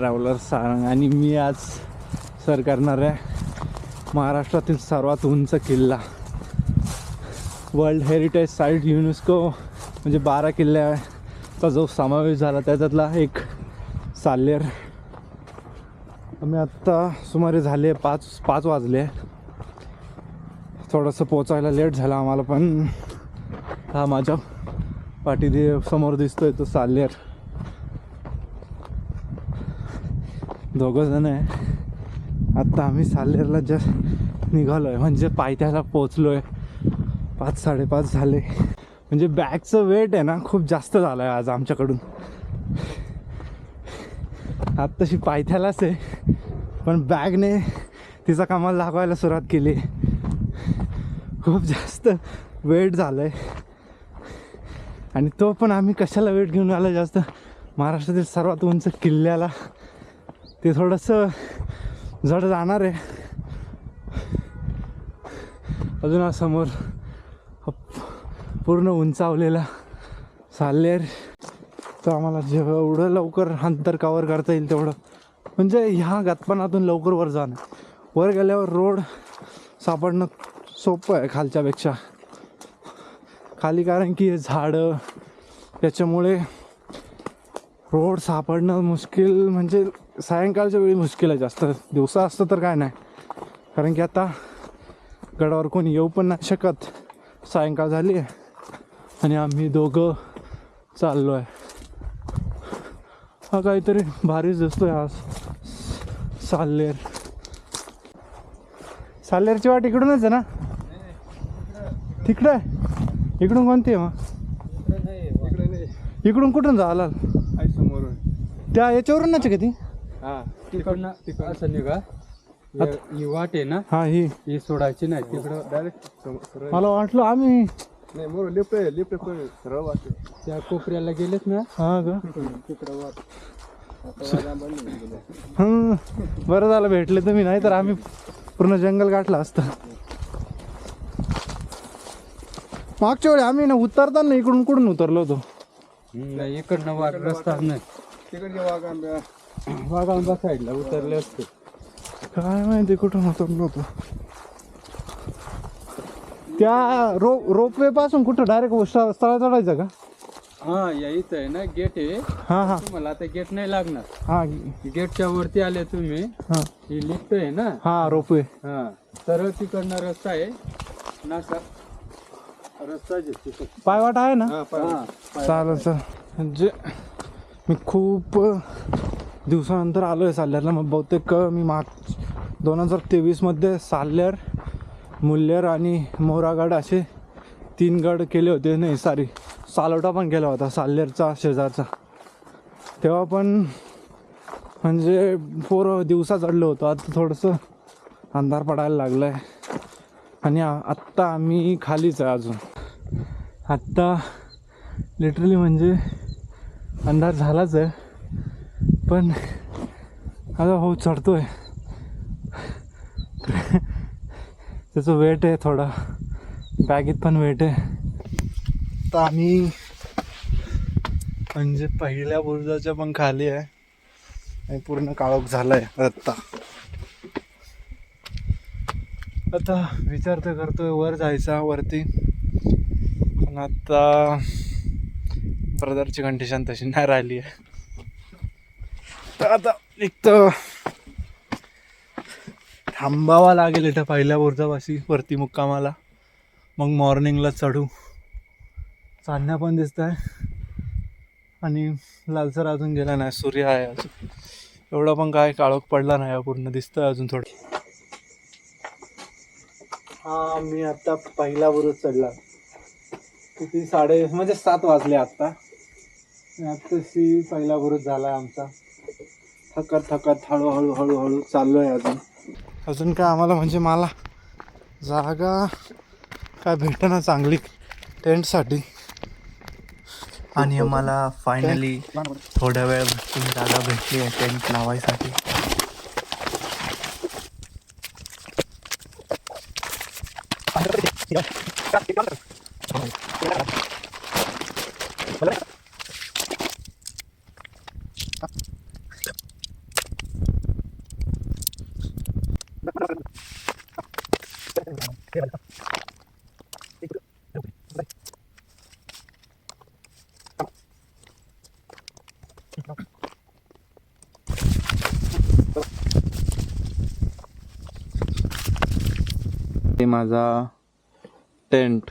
Traveller Sarang आणि मी आज sir करणार आहे महाराष्ट्रातील सर्वात उंच किल्ला. वर्ल्ड हेरिटेज साईट युनेस्को म्हणजे बारा किल्ल्याचा जो समावेश झाला त्याच्यातला एक साल्लेर आम्ही आत्ता सुमारे झाले पाच पाच वाजले. थोडंसं पोचायला लेट झालं आम्हाला पण. हा माझ्या पाठी समोर दिसतोय तो साल्लेर दोघंजण आहे. आत्ता आम्ही सालेरला जस्ट निघालो आहे म्हणजे पायथ्याला पोचलो आहे पाच साडेपाच झाले. म्हणजे बॅगचं वेट आहे ना खूप जास्त झालं आहे आज आमच्याकडून. आत्ताशी पायथ्यालाच आहे. पण बॅगने तिचा कामाला लागवायला सुरुवात केली. खूप जास्त वेट झालं आहे आणि तो पण आम्ही कशाला वेट घेऊन आलो जास्त? महाराष्ट्रातील सर्वात उंच किल्ल्याला. ते थोडंसं जड जाणार आहे. अजून हा समोर पूर्ण उंचावलेला साल्हेर तर आम्हाला जेवढं लवकर अंतर कवर करता येईल तेवढं. म्हणजे ह्या गतपणातून लवकर वर जाणं. वर गेल्यावर रोड सापडणं सोपं आहे खालच्यापेक्षा. खाली कारण की झाडं त्याच्यामुळे रोड सापडणं मुश्किल. म्हणजे सायंकाळच्या वेळी मुश्किल आहे. जास्त दिवसा असतं तर काय नाही. कारण की आता गडावर कोणी येऊ पण नाही शकत. सायंकाळ झाली आहे. आणि आम्ही दोघं चाललो आहे. हा काहीतरी भारीच दिसतोय हा साल्लेर. साल्लेरची वाट इकडूनच आहे ना? तिकडं आहे. इकडून कोणती आहे मग? इकडून कुठून आहे. समोरून त्या याच्यावरून नाच का ती? हा. तिकडनं असं निघा. हे- ही वाट आहे ना? हा ही. ही सोडायची नाही. तिकडं डायरेक्ट मला वाटलं आम्ही नाही मोर लिफ्ट आहे लिफ्ट पण. सरळ वाटते त्या कोपऱ्याला गेलेत ना? हा का? तिकडं. हं, बरं झालं भेटले तुम्ही नाही तर आम्ही पूर्ण जंगल गाठलं असतं. मागच्या वेळी आम्ही ना उतरताना इकडून कुठून उतरलो होतो? नाही इकडनं वाट रस्ता नाही. तिकडचे वाघ आंब्या. वाघांबा साईडला उतरले असते. काय माहिती कुठून उतरलो होतो. त्या रो रोपवे पासून कुठं डायरेक्ट स्थळा चढायचं का? हा या इथं आहे ना गेट आहे. हा हा. तुम्हाला आता गेट नाही लागणार. हा. गेटच्या वरती आले तुम्ही. हा. ही लिफ्ट आहे ना? हा रोपवे. हा. सरळ तिकडनं रस्ता आहे. नासा रस्ता जे. पायवाट आहे ना? हा पाय चालेल चालेल. म्हणजे मी खूप दिवसानंतर आलो आहे साल्यारला. मग बहुतेक मी माग दोन हजार तेवीसमध्ये साल्यार मुल्हेर आणि मोरागड असे तीन गड केले होते. नाही सॉरी सालोटा पण केला होता साल्लेरचा शेजारचा. तेव्हा पण म्हणजे फोर दिवसा चढलो होतो. आता थोडंसं अंधार पडायला लागलं आहे आणि आत्ता आम्ही खालीच आहे अजून. आत्ता लिटरली म्हणजे अंधार झालाच आहे. पण आता हो चढतोय. त्याचं वेट आहे थोडा. बॅगेत पण वेट आहे. तर आम्ही म्हणजे पहिल्या बुरुजाच्या पण खाली आहे. आणि पूर्ण काळोख झाला आहे आत्ता. आता विचार तर करतोय वर जायचा वरती. पण आता ब्रदरची कंडिशन तशी नाही राहिली आहे. तर आता एक तर थांबावा लागेल इथं पहिल्या बोर्जापाशी वरती मुक्कामाला. मग मॉर्निंगला चढू. चांदण्या पण दिसत आहे आणि लालसर अजून गेला नाही सूर्य आहे अजून. एवढा पण काय काळोख पडला नाही पूर्ण दिसतंय अजून थोडं. हा मी आता पहिला बुरुज चढला. किती? साडे म्हणजे सात वाजले आत्ता आणि आत्ताशी पहिला बुरुज झाला आमचा. थकत थकत हळूहळू हळूहळू चाललो आहे अजून. अजून काय आम्हाला म्हणजे मला जागा काय भेटेना चांगली टेंटसाठी. आणि आम्हाला फायनली थोड्या वेळ जागा भेटली आहे टेंट लावायसाठी. माझा टेंट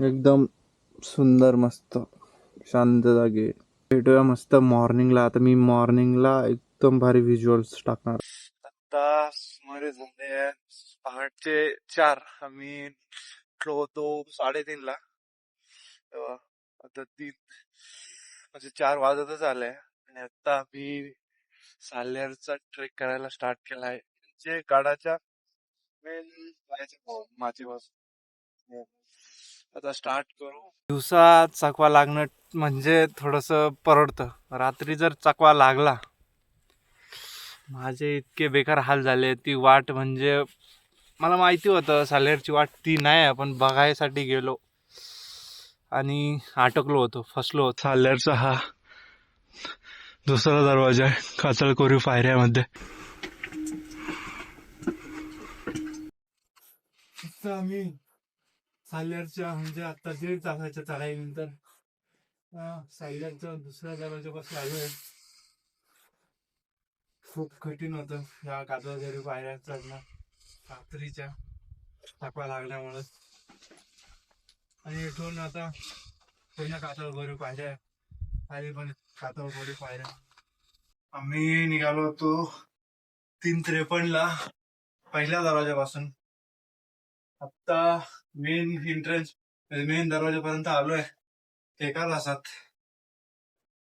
एकदम सुंदर मस्त शांत जागे. भेटूया मस्त मॉर्निंगला आता मी मॉर्निंगला एकदम भारी व्हिज्युअल्स टाकणार. आता सुमारे झाले पहाटचे चार आम्ही उठलो होतो साडेतीनला तेव्हा आता तीन म्हणजे चार वाजतच आले आणि आता आम्ही साल्हेरचा ट्रेक करायला स्टार्ट केलाय जे गाडाच्या मेन माझी आता स्टार्ट करू दिवसात चकवा लागणं म्हणजे थोडस परवडतं रात्री जर चकवा लागला माझे इतके बेकार हाल झाले ती वाट म्हणजे मला माहिती होतं साल्हेरची वाट ती नाही आपण बघायसाठी गेलो. आणि अटकलो होतो फसलो होतो. साल्हेरचा हा दुसरा दरवाजा आहे काचळकोरी पायऱ्यामध्ये. आम्ही साल्हेरच्या म्हणजे आता दीड तासाच्या चढाईनंतर अं, साल्हेरचा दुसऱ्या दरवाजापासून आलोय खूप कठीण होतं. या घरी पायऱ्या चढणं. रात्रीच्या टाकवा लागल्यामुळं. आणि इथून आता पहिल्या कातळगोरी पाहिल्या आली पण कातळगोरी पायऱ्या आम्ही निघालो होतो तीन त्रेपन्नला पहिल्या दरवाजापासून आत्ता मेन एंट्रन्स मेन दरवाजापर्यंत आलोय एका तासात.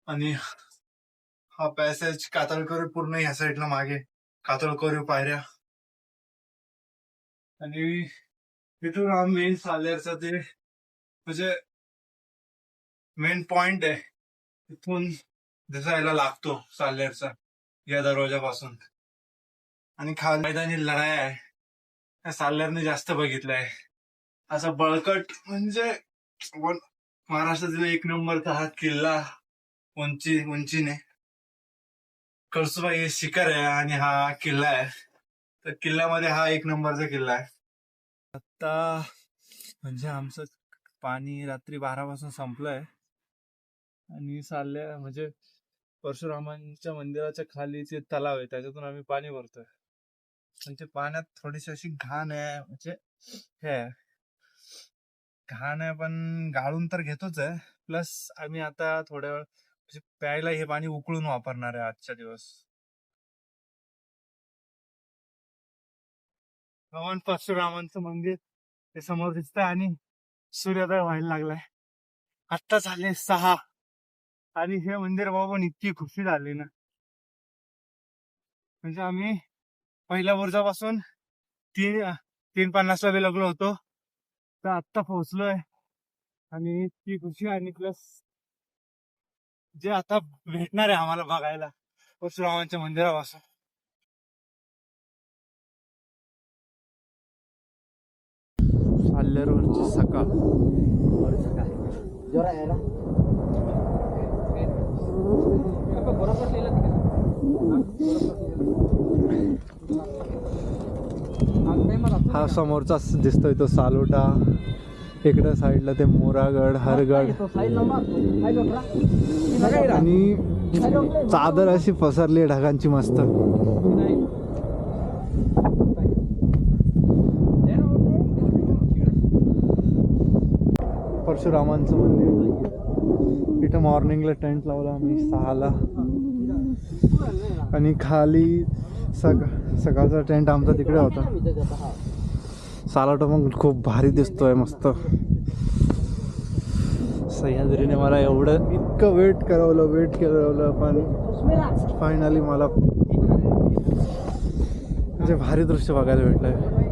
आणि हा पॅसेज कातळकोरी पूर्ण ह्या साईडला मागे. कातळकोरी पायऱ्या. आणि तिथून हा मेन सालेरचा ते म्हणजे मेन पॉइंट आहे. तिथून दिसायला लागतो सालेरचा या दरवाजापासून आणि खाल मैदानी लढाई आहे. त्या सालेरने जास्त बघितलंय. असं बळकट म्हणजे महाराष्ट्रातील एक नंबरचा हा किल्ला उंची उंचीने कळसुबाई हे शिखर आहे आणि हा किल्ला आहे. तर किल्ल्यामध्ये हा एक नंबरचा किल्ला आहे. आता म्हणजे आमचं पाणी रात्री बारा पासून संपलंय. आणि चालल्या म्हणजे परशुरामांच्या मंदिराच्या खाली जे तलाव आहे. त्याच्यातून आम्ही पाणी भरतोय. म्हणजे पाण्यात थोडीशी अशी घाण आहे. म्हणजे हे आहे. घाण आहे पण गाळून तर घेतोच आहे. प्लस आम्ही आता थोड्या वेळ म्हणजे प्यायला हे पाणी उकळून वापरणार आहे आजच्या दिवस. भगवान परशुरामांचं मंदिर ते समोर दिसतंय आणि सूर्योदय व्हायला लागलाय. आत्ता झाले सहा आणि हे मंदिर बघून इतकी खुशी झाली ना. म्हणजे आम्ही पहिल्या बुर्जापासून तीन तीन पन्नासला बी लागलो होतो. तर आत्ता पोहोचलोय आणि इतकी खुशी आणि प्लस जे आता भेटणार आहे आम्हाला बघायला. परशुरामांच्या मंदिरापासून. साल्हेरवरची सकाळ. हा समोरचा दिसतोय तो सालोटा. इकडे साईडला ते मोरागड हरगड. आणि चादर अशी पसरली आहे ढगांची मस्त. परशुरामांचं मंदिर. इथं मॉर्निंगला टेंट लावला आम्ही सहाला. आणि खाली सका सकाळचा टेंट आमचा तिकडे होता. सालाटो मग. खूप भारी दिसतोय मस्त. सह्याद्रीने मला एवढं इतकं वेट करावलं वेट करावलं पण फायनली मला म्हणजे भारी दृश्य बघायला भेटलंय.